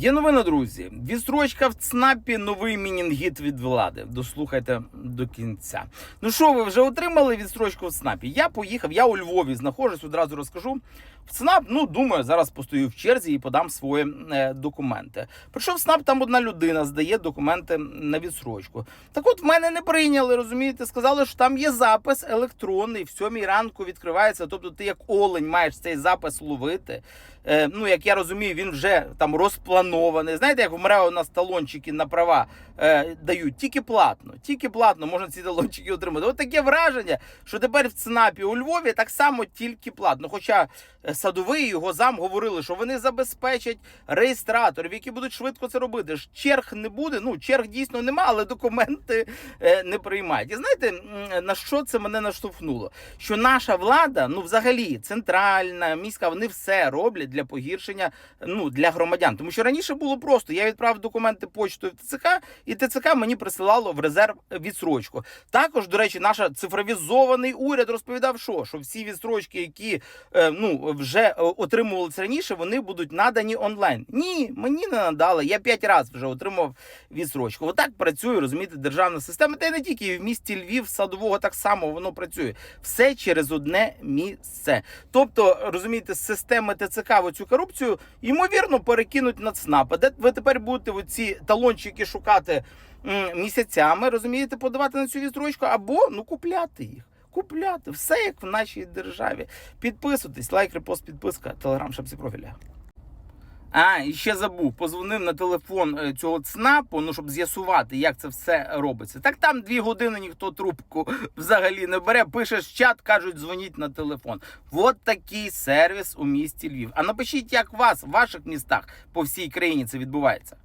Є новина, друзі. Відстрочка в ЦНАПі новий мінінгіт від влади. Дослухайте до кінця. Ну що, ви вже отримали відстрочку в ЦНАПі? Я поїхав, я у Львові знаходжусь, одразу розкажу. В ЦНАП, ну думаю, зараз постою в черзі і подам свої е, документи. Прийшов в ЦНАП, там одна людина здає документи на відстрочку. Так от в мене не прийняли, розумієте? Сказали, що там є запис електронний, в сьомій ранку відкривається. Тобто, ти як олень маєш цей запис ловити. Е, ну, як я розумію, він вже там розпланований. Знаєте, як в МРЕО у нас талончики на права е, дають тільки платно, тільки платно можна ці талончики отримати. От таке враження, що тепер в ЦНАПі у Львові так само тільки платно. Хоча е, садовий його зам говорили, що вони забезпечать реєстраторів, які будуть швидко це робити. Черг не буде. Ну черг дійсно нема, але документи е, не приймають. І знаєте на що це мене наштовхнуло? Що наша влада, ну взагалі, центральна, міська, вони все роблять для погіршення ну для громадян. Тому що раніше було просто: я відправив документи почтою в ТЦК, і ТЦК мені присилало в резерв відсрочку. Також, до речі, наш цифровізований уряд розповідав, що, що всі відстрочки, які е, ну вже е, отримувалися раніше, вони будуть надані онлайн. Ні, мені не надали. Я п'ять разів вже отримав відсрочку. Отак працює, розумієте, державна система. Та й не тільки в місті Львів, садового так само воно працює. Все через одне місце. Тобто, розумієте, з системи ТЦК в цю корупцію ймовірно перекинуть на ЦНАП. Де ви тепер будете оці талончики шукати місяцями, розумієте, подавати на цю відстрочку або ну купляти їх. Купляти все як в нашій державі. Підписуйтесь, лайк, репост, підписка, телеграм, шапці профіля. А, і ще забув, позвонив на телефон е, цього ЦНАПу, ну щоб з'ясувати, як це все робиться. Так там дві години ніхто трубку взагалі не бере. Пишеш чат, кажуть, дзвоніть на телефон. От такий сервіс у місті Львів. А напишіть, як вас в ваших містах по всій країні це відбувається.